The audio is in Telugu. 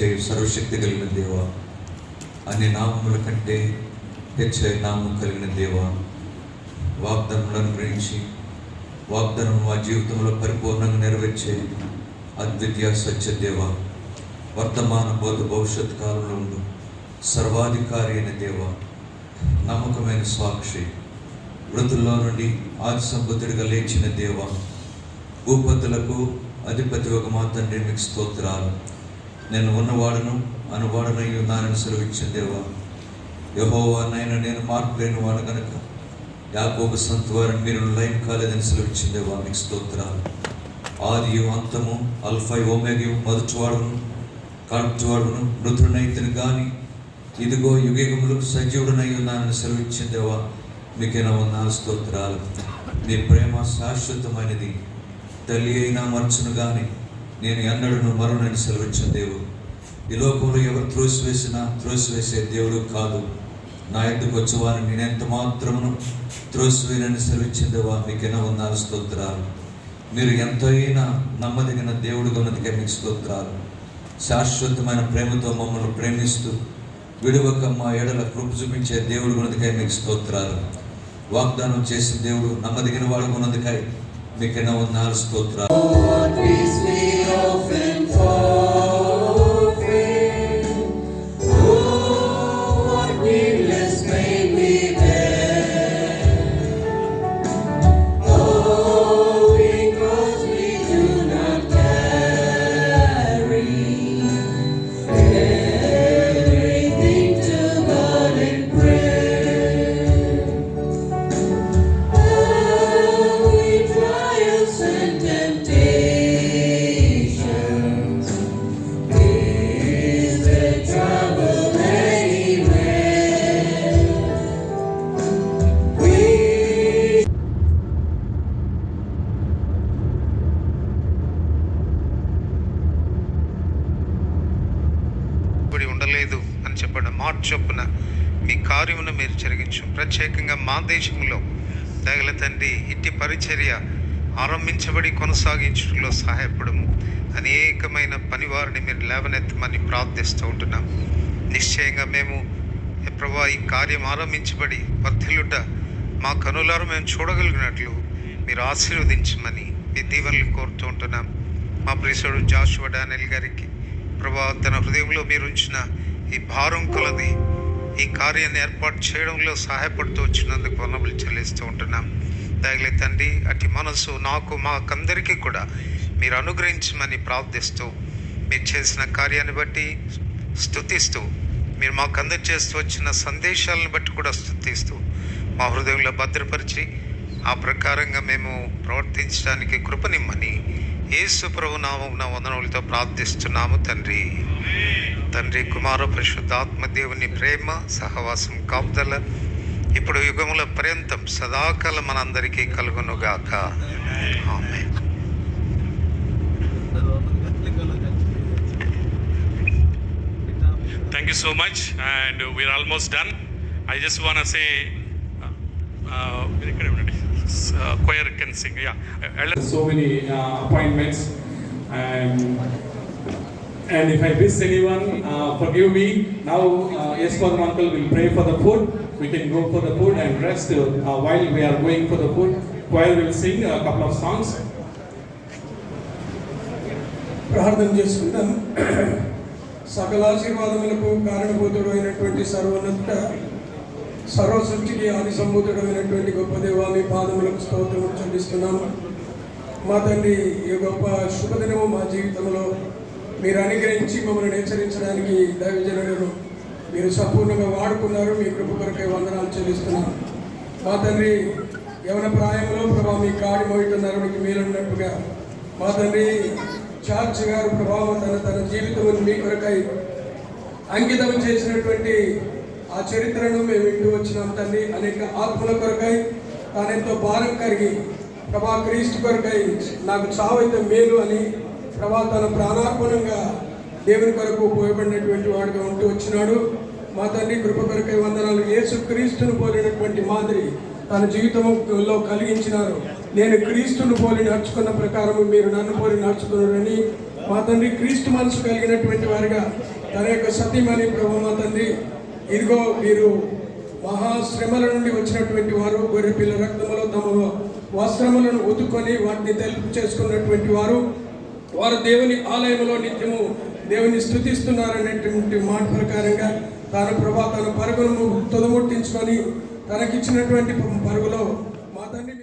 చేయు సర్వశక్తి కలిగిన దేవ. అన్ని నామముల కంటే హెచ్చే నామం కలిగిన దేవ. వాగ్దానములను గ్రహించి వాగ్దానం మా జీవితంలో పరిపూర్ణంగా నెరవేర్చే అద్వితీయ సత్య దేవ. వర్తమాన బోధ భవిష్యత్ కాలంలో ఉండు. సర్వాధికారి అయిన దేవ. నమ్మకమైన సాక్షి. మృతుల్లో నుండి ఆది సంబుద్ధుడిగా లేచిన దేవ. భూపతులకు అధిపతి ఒక మా తండ్రి మీకు స్తోత్రాలు. నేను ఉన్నవాడును అనువాడునై ఉన్నానని సెలవిచ్చిన దేవా యహోవా నాయన నేను మార్పు లేని వాడు కనుక యాకోబు సంతవారం మీరు లైన్ కాలేదని సెలవిచ్చిన దేవా మీకు స్తోత్రాలు. ఆది అంతము అల్ఫై ఓమేగి మొదటివాడును కాటువాడును మృతుడనైతను గాని ఇదిగో యుగములు సజీవుడనై ఉన్నానని సెలవిచ్చిన దేవా మీకైనా వందనాలు స్తోత్రాలు. మీ ప్రేమ శాశ్వతమైనది. తల్లి అయినా మర్చును కానీ నేను ఎన్నడను మరునని సెలవించిన దేవుడు. ఈ లోకంలో ఎవరు త్రోసివేసినా త్రోసివేసే దేవుడు కాదు. నా ఎందుకు వచ్చేవారిని నేను ఎంత మాత్రమును త్రోసివేనని సెలవిచ్చిన దేవా మీకైనా ఉన్నారు స్తోత్రాలు. మీరు ఎంతైనా నమ్మదగిన దేవుడు ఉన్నదికే మీకు స్తోత్రాలు. శాశ్వతమైన ప్రేమతో మమ్మల్ని ప్రేమిస్తూ విడవక మా ఎడల కృప చూపించే దేవుడు ఉన్నదికై మీకు స్తోత్రాలు. వాగ్దానం చేసిన దేవుడు నమ్మదగిన వాడు ఉన్నదికై మీకైనా ఉన్నారు స్తోత్రాలు. dolphin. మీ కార్యమును మీరు జరిగించు. ప్రత్యేకంగా మా దేశంలో దగల తండ్రి ఇట్టి పరిచర్య ఆరంభించబడి కొనసాగించడంలో సహాయపడము. అనేకమైన పనివారిని మీరు లేవనెత్తమని ప్రార్థిస్తూ ఉంటున్నాం. నిశ్చయంగా మేము ప్రభా ఈ కార్యం ఆరంభించబడి వర్ధిల్లుట మా కనులారు మేము చూడగలిగినట్లు మీరు ఆశీర్వదించమని మీ దీవెనలు కోరుతూ ఉంటున్నాం. మా ప్రియుడు జాషువ డానియల్ గారికి ప్రభా తన హృదయంలో మీరు ఉంచిన ఈ భారం కొలది ఈ కార్యాన్ని ఏర్పాటు చేయడంలో సహాయపడుతూ వచ్చినందుకు వనములు చెల్లిస్తూ ఉంటున్నాం. దయగలే తండ్రి అటు మనసు నాకు మాకందరికీ కూడా మీరు అనుగ్రహించమని ప్రార్థిస్తూ మీరు చేసిన కార్యాన్ని బట్టి స్థుతిస్తూ మీరు మాకు అందజేస్తూ వచ్చిన సందేశాలను బట్టి కూడా స్థుతిస్తూ మా హృదయంలో భద్రపరిచి ఆ ప్రకారంగా మేము ప్రవర్తించడానికి కృపనిమ్మని యేసు ప్రభు నామం వందనములతో ప్రార్థిస్తున్నాము తండ్రి. తండ్రి కుమార పరిశుద్ధాత్మ దేవుని ప్రేమ సహవాసం కాపుదల ఇప్పుడు యుగముల పర్యంతం సదాకాలం మనందరికీ కలుగునుగాక ఆమె Thank you so much, and we're almost done. I just want to say, uh, uh, uh, choir can sing. Yeah, Elder- so many uh, appointments and and if I miss anyone, uh, forgive me. Now, uh, yes, Father Uncle will pray for the food. We can go for the food and rest uh, while we are going for the food. Choir will sing a couple of songs. ప్రార్థన చేసుకుంటాను సకల ఆశీర్వాదములకు కారణభూతుడు అయినటువంటి సర్వోన్నత సర్వసృష్టికి ఆది సంభూతుడమైనటువంటి గొప్ప దేవా మీ పాదములకు స్తోత్రము చెల్లిస్తున్నాము మా తండ్రి ఈ గొప్ప శుభదినము మా జీవితంలో మీరు అనుగ్రహించి మమ్మల్ని హెచ్చరించడానికి దైవజనులను మీరు సంపూర్ణంగా వాడుకున్నారు. మీ కృప కొరకై వందనాలు చెల్లిస్తున్నాను. మా తండ్రి యవన ప్రాయంలో ప్రభా మీ కాడి మోయుతున్నారు మీకు మీరున్నట్టుగా మా తండ్రి చార్జ్ గారు ప్రభావం తన తన జీవితం మీ కొరకై అంకితం చేసినటువంటి ఆ చరిత్రను మేము వింటూ వచ్చినాం తండ్రి. అనేక ఆత్మల కొరకై తానెంతో భారం కలిగి ప్రభా క్రీస్తు కొరకై నాకు చావైతే మేలు అని ప్రభా తన ప్రాణార్పణంగా దేవుని కొరకు ఉపయోగపడినటువంటి వాడుగా ఉంటూ వచ్చినాడు. మా తండ్రి కృప కొరకై వందనాలు యేసు క్రీస్తును పోలినటువంటి మాదిరి తన జీవితంలో కలిగించినారు. నేను క్రీస్తును పోలి నడుచుకున్న ప్రకారం మీరు నన్ను పోలి నడుచుకున్నారని మా తండ్రి క్రీస్తు మనసు కలిగినటువంటి వారిగా తన యొక్క సతీమణి ప్రభు మా తండ్రి ఇదిగో వీరు మహాశ్రమల నుండి వచ్చినటువంటి వారు గొర్రె పిల్ల రక్తములో తమ వస్త్రములను ఉతుకొని వాటిని తెలుపు చేసుకున్నటువంటి వారు. వారు దేవుని ఆలయంలో నిత్యము దేవుని స్థుతిస్తున్నారనేటువంటి మాట ప్రకారంగా తాను ప్రభా తన పరుగును తొదముట్టించుకొని తనకిచ్చినటువంటి పరుగులో మా తండ్రి